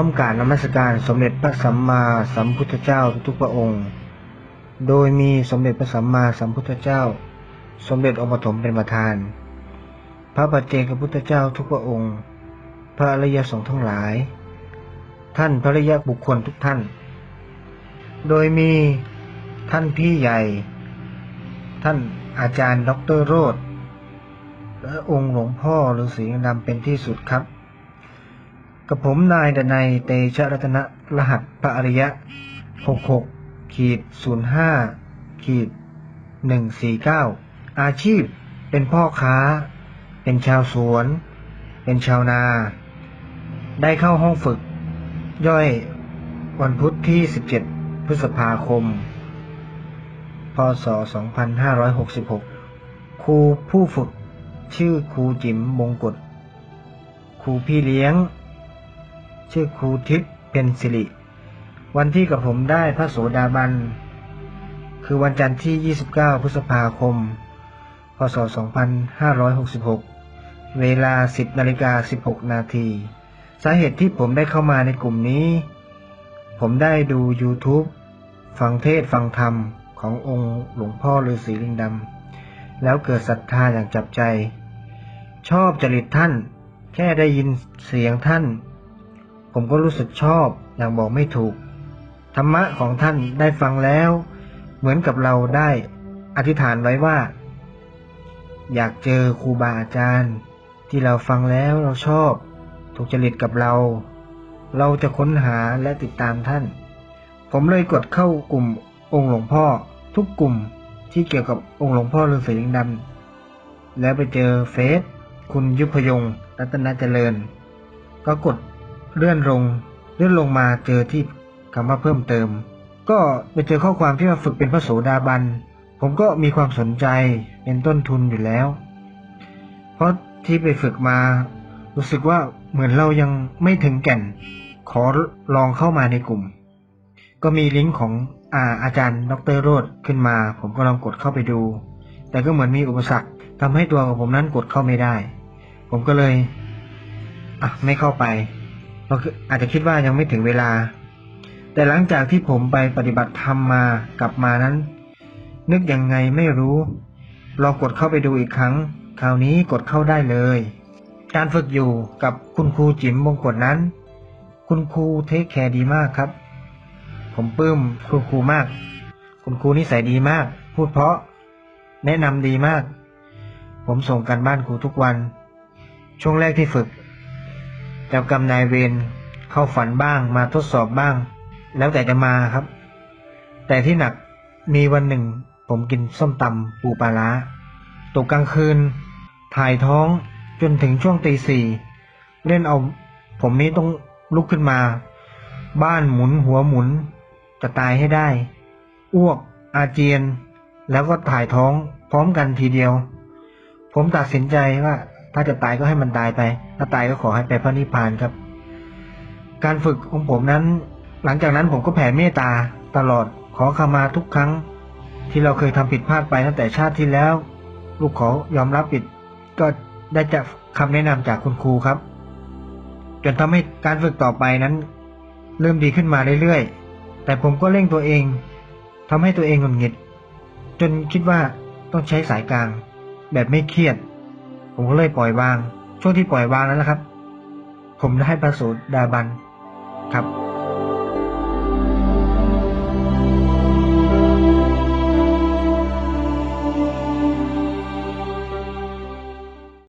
อมกรารนมัสการสมเด็จพระสัมมาสัมพุทธเจ้าทุกพระองค์ โดยมีสมเด็จพระสัมมาสัมพุทธเจ้า สมเด็จองค์ปฐมเป็นประธาน พระปัจเจกพุทธเจ้าทุกพระองค์ พระอริยสงฆ์ทั้งหลาย ท่านพระอริยบุคคลทุกท่าน โดยมีท่านพี่ใหญ่ ท่านอาจารย์ดอกเตอรโรธและองค์หลวงพ่อฤาษีดำเป็นที่สุดครับ กับผมนายดนัยเตชะรัตนะรหัสพระอริยะ 66ขีด05ขีด149 อาชีพเป็นพ่อค้า เป็นชาวสวน เป็นชาวนา ได้เข้าห้องฝึก ย่อยวันพุธที่ 17 พฤษภาคม พศ 2566 ครูผู้ฝึกชื่อครูจิ๋มมงกฎครูพี่เลี้ยง ชื่อครูทิพย์เพนสิริ วันที่กับผมได้พระโสดาบัน คือวันจันทร์ที่ 29 พฤษภาคม พศ 2566 เวลา 10นาฬิกา16 นาที สาเหตุที่ผมได้เข้ามาในกลุ่มนี้ ผมได้ดู YouTube ฟังเทศฟังธรรมขององค์หลวงพ่อฤาษีลิงดำ แล้วเกิดศรัทธาอย่างจับใจ ชอบจริตท่าน แค่ได้ยินเสียงท่าน ผมก็รู้สึกชอบอย่างบอกไม่ถูก ธรรมะของท่านได้ฟังแล้ว เหมือนกับเราได้อธิษฐานไว้ว่า อยากเจอครูบาอาจารย์ ที่เราฟังแล้วเราชอบ ถูกจริตกับเรา เราจะค้นหาและติดตามท่าน ผมเลยกดเข้ากลุ่มองค์หลวงพ่อ ทุกกลุ่มที่เกี่ยวกับองค์หลวงพ่อฤาษีลิงดำแล้วไปเจอเฟซคุณยุพยงรัตนเจริญ ก็กด เลื่อนลง เลื่อนลงมาเจอที่คำว่าเพิ่มเติม ก็ไปเจอข้อความที่ว่าฝึกเป็นพระโสดาบัน ผมก็มีความสนใจเป็นต้นทุนอยู่แล้ว เพราะที่ไปฝึกมา รู้สึกว่าเหมือนเรายังไม่ถึงแก่น ขอลองเข้ามาในกลุ่ม ก็มีลิงก์ของอาอาจารย์ดรโรดขึ้นมา ผมก็ลองกดเข้าไปดู แต่ก็เหมือนมีอุปสรรคทำให้ตัวของผมนั้นกดเข้าไม่ได้ ผมก็เลย อะ ไม่เข้าไป เราออาจจะคิดว่ายังไม่ถึงเวลา แต่หลังจากที่ผมไปปฏิบัติธรรมมากลับมานั้น นึกยังไงไม่รู้ลองกดเข้าไปดูอีกครั้ง คราวนี้กดเข้าได้เลย การฝึกอยู่กับคุณครูจิ๋มมงกฎนั้น คุณครูเทคแคร์ดีมากครับ ผมปลื้มคุณครูมาก คุณครูนิสัยดีมาก พูดเพราะ แนะนำดีมาก ผมส่งกันบ้านครูทุกวัน ช่วงแรกที่ฝึก เจ้ากรรมนายเวรเข้าฝันบ้างมาทดสอบบ้าง แล้วแต่จะมาครับ แต่ที่หนักมีวันหนึ่ง ผมกินส้มตำปูปลาร้าตกกลางคืน ถ่ายท้องจนถึงช่วงตีสี่เล่นเอา ผมนี้ต้องลุกขึ้นมา บ้านหมุนหัวหมุน จะตายให้ได้ อ้วก อาเจียน แล้วก็ถ่ายท้องพร้อมกันทีเดียว ผมตัดสินใจว่า ถ้าจะตายก็ให้มันตายไป ถ้าตายก็ขอให้ไปพระนิพพานครับ การฝึกของผมนั้น หลังจากนั้นผมก็แผ่เมตตาตลอดขอขมาทุกครั้ง ที่เราเคยทำผิดพลาดไปตั้งแต่ชาติที่แล้ว ลูกขอยอมรับผิด ก็ได้จากคำแนะนำจากคุณครูครับ จนทำให้การฝึกต่อไปนั้น เริ่มดีขึ้นมาเรื่อยๆแต่ผมก็เร่งตัวเองทำให้ตัวเองหงุดหงิด จนคิดว่าต้องใช้สายกลาง แบบไม่เครียด ผมก็เลยปล่อยวาง ช่วงที่ปล่อยวางนั้นแหละครับ ผมได้ประสูติดาบันครับ